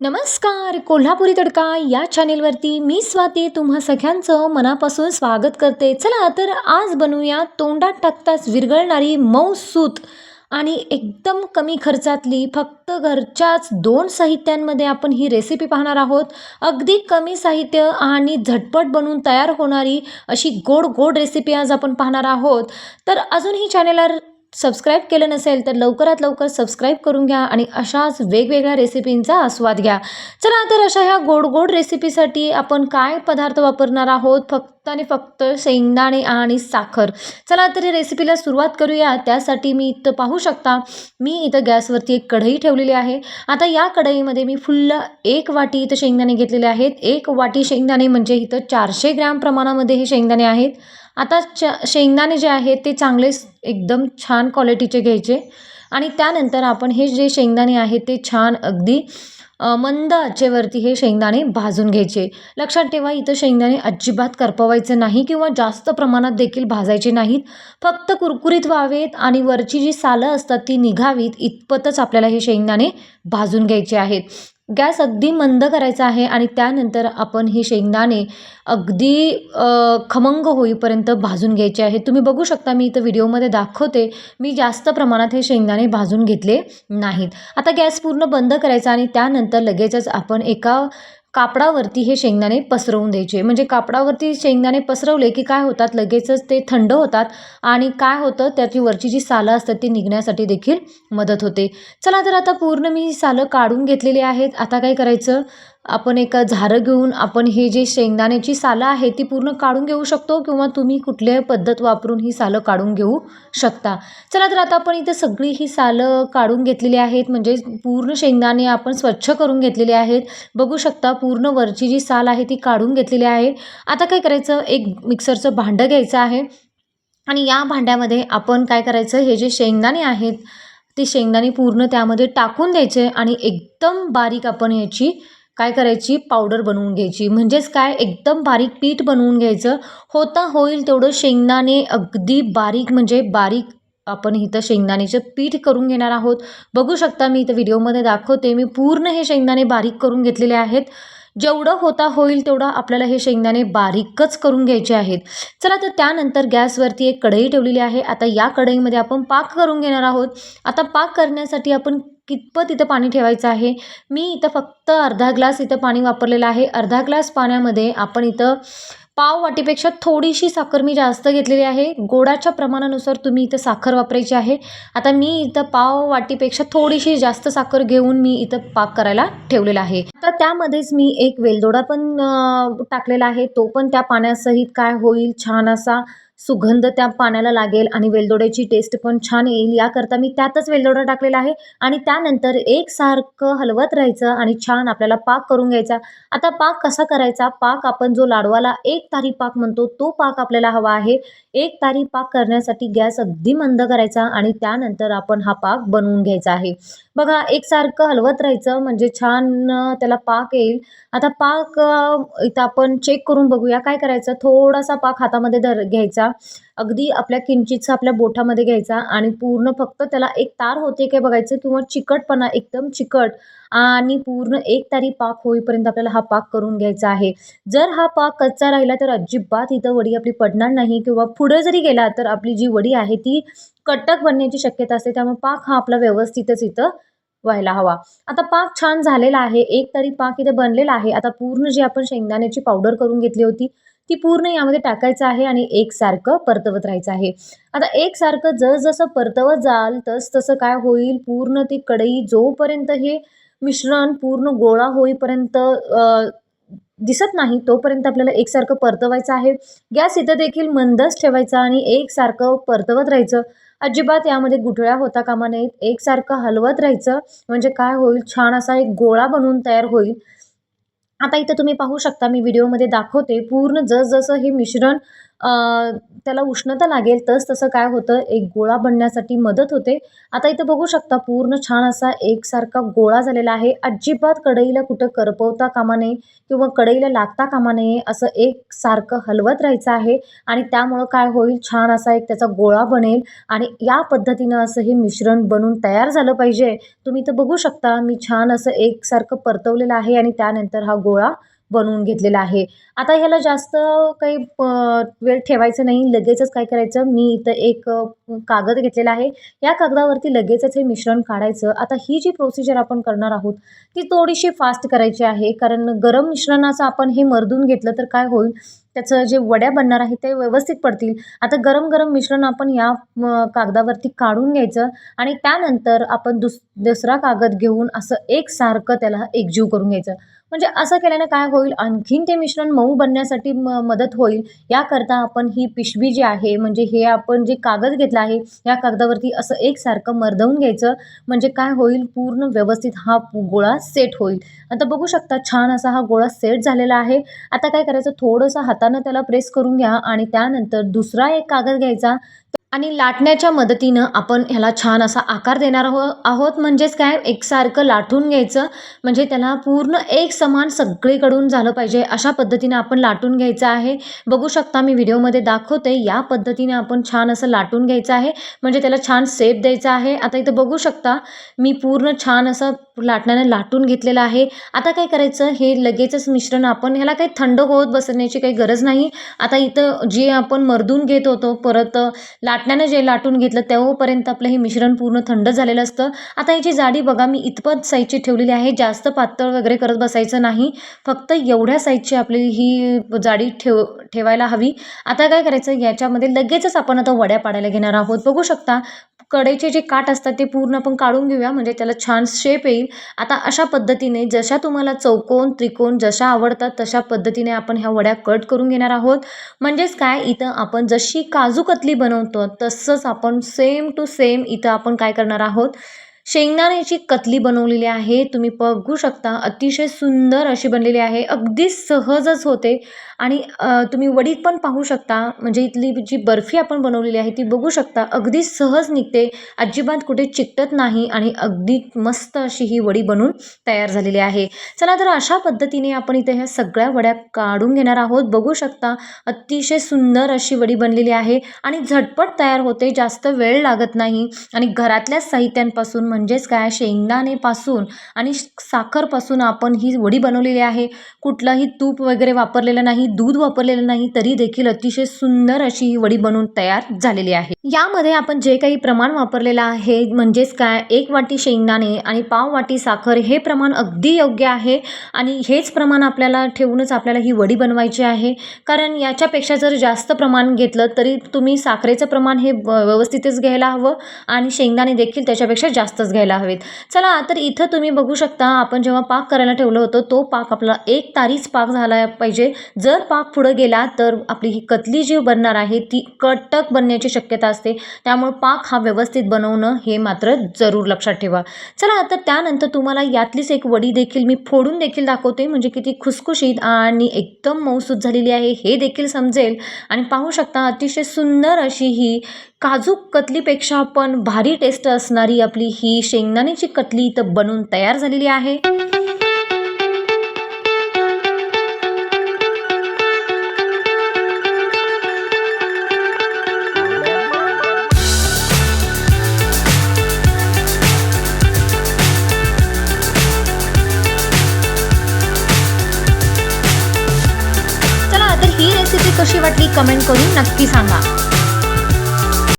नमस्कार कोल्हापुरी तडका या चॅनेलवरती मी स्वाती तुम्हा सगळ्यांचं मनापासून स्वागत करते. चला तर आज बनवूया तोंडात टाकताच विरघळणारी मऊसूत आणि एकदम कमी खर्चातली फक्त घरच्याच दोन साहित्यांमध्ये आपण ही रेसिपी पाहणार आहोत. अगदी कमी साहित्य आणि झटपट बनवून तयार होणारी अशी गोड गोड रेसिपी आज आपण पाहणार आहोत. तर अजूनही चॅनेलला सबस्क्राईब केलं नसेल तर लवकरात लवकर सबस्क्राईब करून घ्या आणि अशाच वेगवेगळ्या रेसिपींचा आस्वाद घ्या. चला तर अशा ह्या गोड गोड रेसिपीसाठी आपण काय पदार्थ वापरणार आहोत? फक्त आणि फक्त शेंगदाणे आणि साखर. चला तर या रेसिपीला सुरुवात करूया. त्यासाठी मी इथं पाहू शकता मी इथं गॅसवरती एक कढई ठेवलेली आहे. आता या कढईमध्ये मी फुल्ल एक वाटी इथं शेंगदाणे घेतलेले आहेत. एक वाटी शेंगदाणे म्हणजे इथं चारशे ग्रॅम प्रमाणामध्ये हे शेंगदाणे आहेत. आता च शेंगदाणे जे आहेत ते चांगले एकदम छान क्वालिटीचे घ्यायचे. आणि त्यानंतर आपण हे जे शेंगदाणे आहेत ते छान अगदी मंद आचेवरती हे शेंगदाणे भाजून घ्यायचे. लक्षात ठेवा इथं शेंगदाणे अजिबात करपवायचे नाही किंवा जास्त प्रमाणात देखील भाजायचे नाहीत. फक्त कुरकुरीत व्हावेत आणि वरची जी सालं असतात ती निघावीत इतपतच आपल्याला हे शेंगदाणे भाजून घ्यायचे आहेत. गॅस अगदी मंद करायचा आहे आणि त्यानंतर आपण हे शेंगदाणे अगदी खमंग होईपर्यंत भाजून घ्यायचे आहे तुम्ही बघू शकता मी इथं व्हिडिओमध्ये दाखवते मी जास्त प्रमाणात हे शेंगदाणे भाजून घेतले नाहीत. आता गॅस पूर्ण बंद करायचा आणि त्यानंतर लगेचच आपण एका कापडावरती हे शेंगदाणे पसरवून द्यायचे. म्हणजे कापडावरती शेंगदाणे पसरवले की काय होतात? लगेचच ते थंड होतात आणि काय होतं? त्याची वरची जी सालं असतात ती निघण्यासाठी देखील मदत होते. चला तर आता पूर्ण मी सालं काढून घेतलेली आहेत. आता काय करायचं? आपण एक झारं घेऊन आपण हे जे शेंगदाण्याची सालं आहे ती पूर्ण काढून घेऊ शकतो किंवा तुम्ही कुठल्याही पद्धत वापरून ही सालं काढून घेऊ शकता. चला तर आता आपण इथं सगळी ही सालं काढून घेतलेली आहेत म्हणजे पूर्ण शेंगदाणे आपण स्वच्छ करून घेतलेले आहेत. बघू शकता पूर्ण वरची जी साल आहे ती काढून घेतलेली आहे. आता काय करायचं? एक मिक्सरचं भांडं घ्यायचं आहे आणि या भांड्यामध्ये आपण काय करायचं? हे जे शेंगदाणे आहेत ते शेंगदाणे पूर्ण त्यामध्ये टाकून द्यायचे आणि एकदम बारीक आपण याची काय करायची? पावडर बनवून घ्यायची. म्हणजेच काय? एकदम बारीक पीठ बनवून घ्यायचं. होता होईल तेवढं शेंगदाणे अगदी बारीक म्हणजे बारीक आपण इथं शेंगदाण्याचं पीठ करून घेणार आहोत. बघू शकता मी इथं व्हिडिओमध्ये दाखवते. मी पूर्ण हे शेंगदाणे बारीक करून घेतलेले आहेत. जेवढं होता होईल तेवढं आपल्याला हे शेंगदाणे बारीकच करून घ्यायचे आहेत. चला तर त्यानंतर गॅसवरती एक कढई ठेवलेली आहे. आता या कढईमध्ये आपण पाक करून घेणार आहोत. आता पाक करण्यासाठी आपण कितपत इथं पाणी ठेवायचं आहे? मी इथं फक्त अर्धा ग्लास इथं पाणी वापरलेलं आहे. अर्धा ग्लास पाण्यामध्ये आपण इथं पाव वाटीपेक्षा थोडीशी साखर मी जास्त घेतलेली आहे. गोडाच्या प्रमाणानुसार तुम्ही इथं साखर वापरायची आहे. आता मी इथं पाव वाटीपेक्षा थोडीशी जास्त साखर घेऊन मी इथं पाक करायला ठेवलेला आहे. आता त्यामध्येच मी एक वेलदोडा पण टाकलेला आहे. तो पण त्या पाण्यासहित काय होईल? छान असा सुगंध त्या पाण्याला लागेल आणि वेलदोड्याची टेस्ट पण छान येईल. याकरता मी त्यातच वेलदोडा टाकलेला आहे आणि त्यानंतर एकसारखं हलवत राहायचं आणि छान आपल्याला पाक करून घ्यायचा. आता पाक कसा करायचा? पाक आपण जो लाडवाला एक तारी पाक म्हणतो तो पाक आपल्याला हवा आहे. एक तारी पाक करण्यासाठी गॅस अगदी मंद करायचा आणि त्यानंतर आपण हा पाक बनवून घ्यायचा आहे. बघा एकसारखं हलवत राहायचं म्हणजे छान त्याला पाक येईल. आता पाक इथं आपण चेक करून बघूया काय करायचं. थोडासा पाक हातामध्ये धर घ्यायचा. अगदी आपल्या किंचितचा आपल्या बोटामध्ये घ्यायचा आणि पूर्ण फक्त त्याला एक तार होते काय बघायचं किंवा चिकटपणा एकदम चिकट आणि पूर्ण एक तारी पाक होईपर्यंत आपल्याला हा पाक करून घ्यायचा आहे. जर हा पाक कच्चा राहिला तर अजिबात इथं वडी आपली पडणार नाही किंवा पुढे जरी गेला तर आपली जी वडी आहे ती कटक बनण्याची शक्यता असते. त्यामुळे पाक हा आपला व्यवस्थितच इथं व्हायला हवा. आता पाक छान झालेला आहे. एक तरी पाक इथे बनलेला आहे. आता पूर्ण जी आपण शेंगदाण्याची पावडर करून घेतली होती ती पूर्ण यामध्ये टाकायचं आहे आणि एकसारखं परतवत राहायचं आहे. आता एकसारखं जसजसं परतवत जाल तस तसं काय होईल? पूर्ण ती कढई जोपर्यंत हे मिश्रण पूर्ण गोळा होईपर्यंत दिसत नाही तोपर्यंत आपल्याला एकसारखं परतवायचं आहे. गॅस इथं देखील मंदच ठेवायचा आणि एकसारखं परतवत राहायचं. अजिबात यामध्ये गुठळ्या होता कामा नयेत. एकसारखं हलवत राहायचं. म्हणजे काय होईल? छान असा एक गोळा बनवून तयार होईल. आता इथं तुम्ही पाहू शकता मी व्हिडिओमध्ये दाखवते पूर्ण जसजसं हे मिश्रण त्याला उष्णता लागेल तस तसं काय होतं एक गोळा बनण्यासाठी मदत होते. आता इथं बघू शकता पूर्ण छान असा एकसारखा गोळा झालेला आहे. अजिबात कढईला कुठं करपवता कामा नये किंवा कढईला लागता कामा नये असं एकसारखं हलवत राहायचं आहे. आणि त्यामुळं काय होईल छान असा एक त्याचा गोळा बनेल. आणि या पद्धतीनं असं हे मिश्रण बनून तयार झालं पाहिजे. तुम्ही इथं बघू शकता मी छान असं एकसारखं परतवलेलं आहे आणि त्यानंतर हा गोळा बनवून घेतलेला आहे. आता ह्याला जास्त काही प वेळ ठेवायचं नाही. लगेचच काय करायचं? मी इथं एक कागद घेतलेला आहे. या कागदावरती लगेचच हे मिश्रण काढायचं. आता ही जी प्रोसिजर आपण करणार आहोत ती थोडीशी फास्ट करायची आहे. कारण गरम मिश्रणाचं आपण हे मर्दून घेतलं तर काय होईल? त्याचं जे वड्या बनणार आहे ते व्यवस्थित पडतील. आता गरम गरम मिश्रण आपण या कागदावरती काढून घ्यायचं आणि त्यानंतर आपण दुस दुसरा कागद घेऊन असं एकसारखं त्याला एकजीव करून घ्यायचं. म्हणजे असं केल्यानं काय होईल? आणखीन ते मिश्रण मऊ बनण्यासाठी म मदत होईल. याकरता आपण ही पिशवी जी आहे म्हणजे हे आपण जे कागद घेतला आहे. या कागदावरती असं एकसारखं मर्दवून घ्यायचं म्हणजे काय होईल? पूर्ण व्यवस्थित हा गोळा सेट होईल. आता बघू शकता छान असा हा गोळा सेट झालेला आहे. आता काय करायचं? थोडंसं हातानं त्याला प्रेस करून घ्या आणि त्यानंतर दुसरा एक कागद घ्यायचा. आणि लाटण्याच्या मदतीनं आपण ह्याला छान असा आकार देणार आहो आहोत. म्हणजेच काय? एकसारखं लाटून घ्यायचं. म्हणजे त्याला पूर्ण एक समान सगळीकडून झालं पाहिजे. अशा पद्धतीने आपण लाटून घ्यायचं आहे. बघू शकता मी व्हिडिओमध्ये दाखवते. या पद्धतीने आपण छान असं लाटून घ्यायचं आहे. म्हणजे त्याला छान सेप द्यायचा आहे. आता इथं बघू शकता मी पूर्ण छान असं लाटण्याने लाटून घेतलेलं आहे. आता काय करायचं? हे लगेचच मिश्रण आपण ह्याला काही थंड होत बसण्याची काही गरज नाही. आता इथं जे आपण मर्दून घेत होतो परत लाट लाटण्यानं जे लाटून घेतलं तेव्हापर्यंत आपलं हे मिश्रण पूर्ण थंड झालेलं असतं. आता याची जाडी बघा मी इतपत साईजची ठेवलेली आहे. जास्त पातळ वगैरे करत बसायचं नाही. फक्त एवढ्या साईजची आपली ही जाडी ठेव ठेवायला हवी. आता काय करायचं? याच्यामध्ये लगेचच आपण आता वड्या पाडायला घेणार आहोत. बघू शकता कडेचे जे काठ असतात ते पूर्ण आपण काढून घेऊया म्हणजे त्याला छान शेप येईल. आता अशा पद्धतीने जशा तुम्हाला चौकोन त्रिकोण जशा आवडतात तशा पद्धतीने आपण ह्या वड्या कट करून घेणार आहोत. म्हणजेच काय? इथं आपण जशी काजू कतली बनवतो तसंच आपण सेम टू सेम इथं आपण काय करणार आहोत? शेंगदाण्याची कतली बनवलेली आहे तुम्ही बघू शकता. अतिशय सुंदर अशी बनलेली आहे. अगदी सहजच होते. आणि तुम्ही वडीत पण पाहू शकता म्हणजे इथली जी बर्फी आपण बनवलेली आहे ती बघू शकता. अगदी सहज निघते. अजिबात कुठे चिकटत नाही आणि अगदी मस्त अशी ही वडी बनून तयार झालेली आहे. चला तर अशा पद्धतीने आपण इथे ह्या सगळ्या वड्या काढून घेणार आहोत. बघू शकता अतिशय सुंदर अशी वडी बनलेली आहे आणि झटपट तयार होते. जास्त वेळ लागत नाही. आणि घरातल्याच साहित्यांपासून म्हणजेच काय शेंगदाणेपासून आणि साखरपासून आपण ही वडी बनवलेली आहे. कुठलंही तूप वगैरे वापरलेलं नाही. दूध वापरलेलं नाही तरी देखील अतिशय सुंदर अशी ही वडी बनवून तयार झालेली आहे. यामध्ये आपण जे काही प्रमाण वापरलेलं आहे म्हणजेच काय एक वाटी शेंगदाणे आणि पाव वाटी साखर हे प्रमाण अगदी योग्य आहे. आणि हेच प्रमाण आपल्याला ठेवूनच आपल्याला ही वडी बनवायची आहे. कारण याच्यापेक्षा जर जास्त प्रमाण घेतलं तरी तुम्ही साखरेचं प्रमाण हे व्यवस्थितच घ्यायला हवं आणि शेंगदाणे देखील त्याच्यापेक्षा जास्तच घ्यायला हवेत. चला तर इथं तुम्ही बघू शकता आपण जेव्हा पाक करायला ठेवलं होतं तो पाक आपला एक तारीच पाक झाला पाहिजे. जर जर पाक पुढं गेला तर आपली ही कतली जी बनणार आहे ती कटक बनण्याची शक्यता असते. त्यामुळे पाक हा व्यवस्थित बनवणं हे मात्र जरूर लक्षात ठेवा. चला तर त्यानंतर तुम्हाला यातलीच एक वडी देखील मी फोडून देखील दाखवते म्हणजे किती खुसखुशीत आणि एकदम मौसूद झालेली आहे हे देखील समजेल. आणि पाहू शकता अतिशय सुंदर अशी ही काजू कतलीपेक्षा पण भारी टेस्ट असणारी आपली ही शेंगदाण्याची कतली इथं बनून तयार झालेली आहे. कशी वाटली कमेंट करून नक्की सांगा.